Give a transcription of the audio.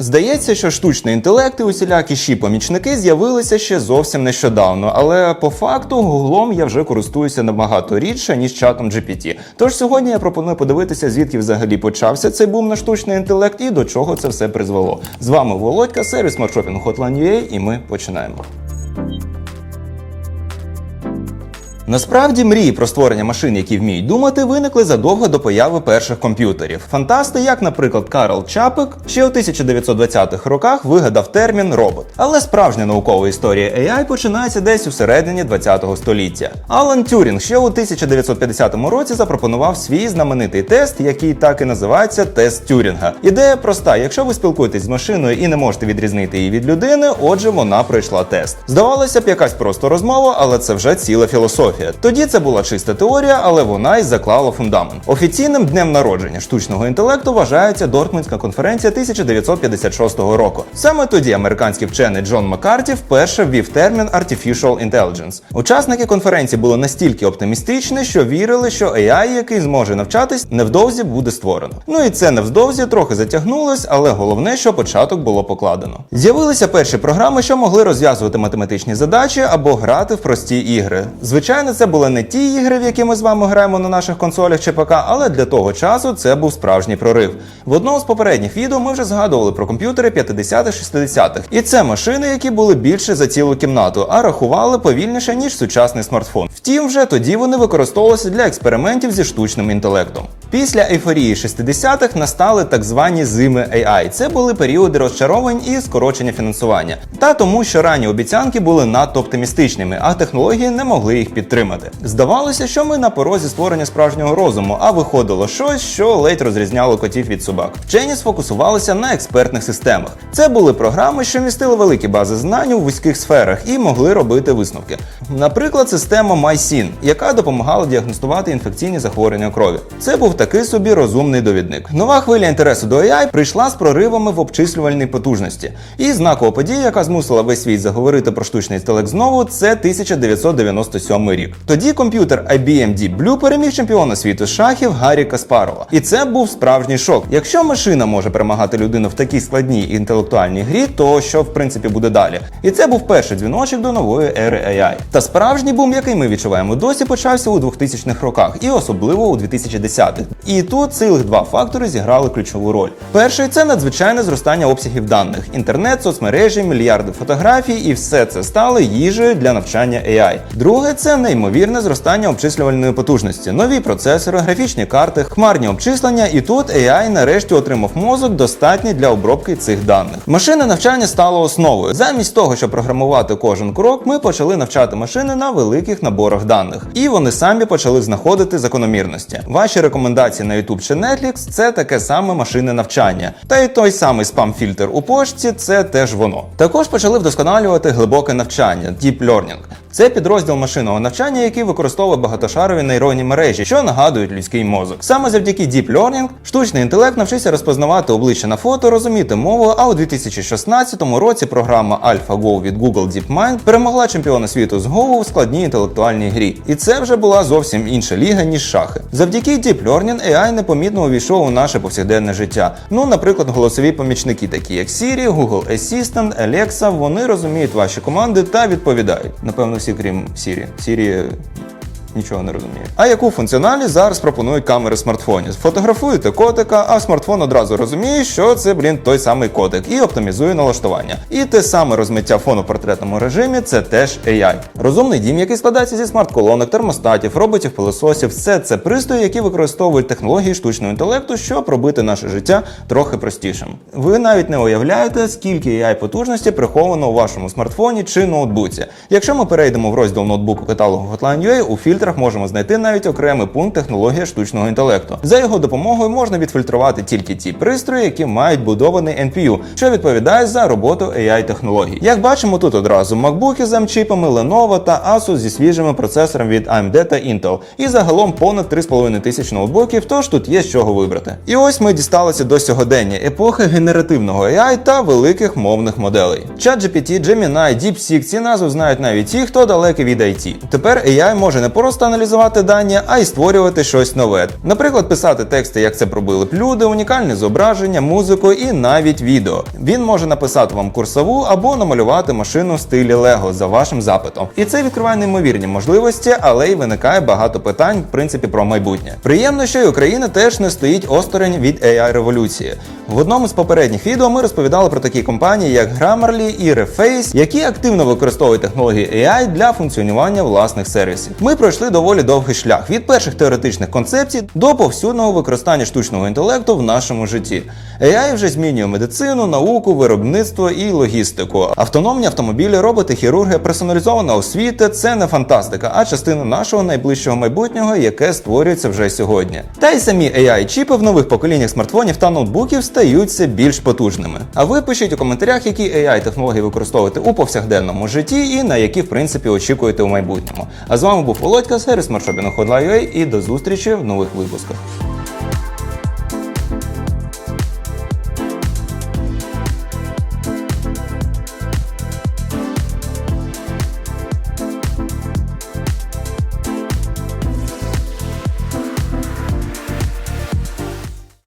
Здається, що штучний інтелект і усілякі ще помічники з'явилися ще зовсім нещодавно, але по факту гуглом я вже користуюся набагато рідше, ніж чатом GPT. Тож сьогодні я пропоную подивитися, звідки взагалі почався цей бум на штучний інтелект і до чого це все призвело. З вами Володька, сервіс Маршопінг Hotline.ua і ми починаємо. Насправді мрії про створення машин, які вміють думати, виникли задовго до появи перших комп'ютерів. Фантасти, як, наприклад, Карл Чапик, ще у 1920-х роках вигадав термін робот. Але справжня наукова історія AI починається десь у середині 20-го століття. Алан Тюрінг ще у 1950 році запропонував свій знаменитий тест, який так і називається тест Тюрінга. Ідея проста: якщо ви спілкуєтесь з машиною і не можете відрізнити її від людини, отже, вона пройшла тест. Здавалося б, якась просто розмова, але це вже ціла філософія. Тоді це була чиста теорія, але вона й заклала фундамент. Офіційним днем народження штучного інтелекту вважається Дортмундська конференція 1956 року. Саме тоді американський вчений Джон Маккарті вперше ввів термін Artificial Intelligence. Учасники конференції були настільки оптимістичні, що вірили, що AI, який зможе навчатись, невдовзі буде створено. Ну і це невдовзі трохи затягнулось, але головне, що початок було покладено. З'явилися перші програми, що могли розв'язувати математичні задачі або грати в прості ігри. Звичайно, це були не ті ігри, в які ми з вами граємо на наших консолях чи ПК, але для того часу це був справжній прорив. В одному з попередніх відео ми вже згадували про комп'ютери 50-60-х, і це машини, які були більше за цілу кімнату, а рахували повільніше ніж сучасний смартфон. Втім, вже тоді вони використовувалися для експериментів зі штучним інтелектом. Після ейфорії 60-х настали так звані зими AI. Це були періоди розчаровань і скорочення фінансування. Та тому, що ранні обіцянки були надто оптимістичними, а технології не могли їх підтримати. Здавалося, що ми на порозі створення справжнього розуму, а виходило щось, що ледь розрізняло котів від собак. Вчені сфокусувалися на експертних системах. Це були програми, що містили великі бази знань у вузьких сферах і могли робити висновки. Наприклад, система MySyn, яка допомагала діагностувати інфекційні захворювання крові. Це був такий собі розумний довідник. Нова хвиля інтересу до AI прийшла з проривами в обчислювальній потужності. І знакова подія, яка змусила весь світ заговорити про штучний інтелект знову, це 1997 рік. Тоді комп'ютер IBM Deep Blue переміг чемпіона світу шахів Гаррі Каспарова. І це був справжній шок. Якщо машина може перемагати людину в такій складній інтелектуальній грі, то що в принципі буде далі? І це був перший дзвіночок до нової ери AI. Та справжній бум, який ми відчуваємо досі, почався у 2000-х роках, і особливо у 2010-х. І тут цілих два фактори зіграли ключову роль. Перший це надзвичайне зростання обсягів даних: інтернет, соцмережі, мільярди фотографій, і все це стало їжею для навчання AI. Друге це неймовірне зростання обчислювальної потужності, нові процесори, графічні карти, хмарні обчислення, і тут AI нарешті отримав мозок, достатній для обробки цих даних. Машинне навчання стало основою. Замість того, щоб програмувати кожен крок, ми почали навчати машини на великих наборах даних, і вони самі почали знаходити закономірності. Ваші рекомендації на YouTube чи Netflix – це таке саме машинне навчання. Та й той самий спам-фільтр у пошті це теж воно. Також почали вдосконалювати глибоке навчання Deep Learning. Це підрозділ машинного навчання, який використовує багатошарові нейронні мережі, що нагадують людський мозок. Саме завдяки Deep Learning штучний інтелект навчився розпознавати обличчя на фото, розуміти мову. А у 2016 році програма AlphaGo від Google DeepMind перемогла чемпіона світу з Go у складній інтелектуальній грі. І це вже була зовсім інша ліга, ніж шахи. Завдяки Deep Learning AI непомітно увійшов у наше повсякденне життя. Ну, наприклад, голосові помічники, такі як Siri, Google Assistant, Alexa, вони розуміють ваші команди та відповідають. Напевно, всі крім Siri. Siri Нічого не розуміє. А яку функціоналість зараз пропонують камери смартфонів? Фотографуєте котика, а смартфон одразу розуміє, що це, блін, той самий котик, і оптимізує налаштування. І те саме розмиття фону в портретному режимі це теж AI. Розумний дім, який складається зі смарт-колонок, термостатів, роботів, пилососів, все це пристрої, які використовують технології штучного інтелекту, щоб робити наше життя трохи простішим. Ви навіть не уявляєте, скільки AI потужності приховано у вашому смартфоні чи ноутбуці. Якщо ми перейдемо в розділ ноутбуку каталогу Hotline.ua, у фільтрах можемо знайти навіть окремий пункт технологія штучного інтелекту. За його допомогою можна відфільтрувати тільки ті пристрої, які мають будований NPU, що відповідає за роботу AI технологій. Як бачимо, тут одразу MacBook з M-чіпами, Lenovo та Asus зі свіжими процесорами від AMD та Intel. І загалом понад 3,5 тисяч ноутбуків, тож тут є з чого вибрати. І ось ми дісталися до сьогодення епохи генеративного AI та великих мовних моделей. ChatGPT, Gemini, DeepSeek – ці назви знають навіть ті, хто далекий від IT. Тепер AI може не просто просто аналізувати дані, а й створювати щось нове. Наприклад, писати тексти, як це пробили б люди, унікальні зображення, музику і навіть відео. Він може написати вам курсову або намалювати машину в стилі Лего за вашим запитом. І це відкриває неймовірні можливості, але й виникає багато питань, в принципі, про майбутнє. Приємно, що й Україна теж не стоїть осторонь від ai революції. В одному з попередніх відео ми розповідали про такі компанії, як Grammarly і Reface, які активно використовують технології AI для функціонування власних сервісів. Ми пройшли доволі довгий шлях від перших теоретичних концепцій до повсюдного використання штучного інтелекту в нашому житті. AI вже змінює медицину, науку, виробництво і логістику. Автономні автомобілі, роботи, хірурги, персоналізована освіта це не фантастика, а частина нашого найближчого майбутнього, яке створюється вже сьогодні. Та й самі AI-чіпи в нових поколіннях смартфонів та ноутбуків стаються більш потужними. А ви пишіть у коментарях, які AI-технології використовуєте у повсякденному житті і на які, в принципі, очікуєте у майбутньому. А з вами був Володька, сервіс Маршобіна і до зустрічі в нових випусках.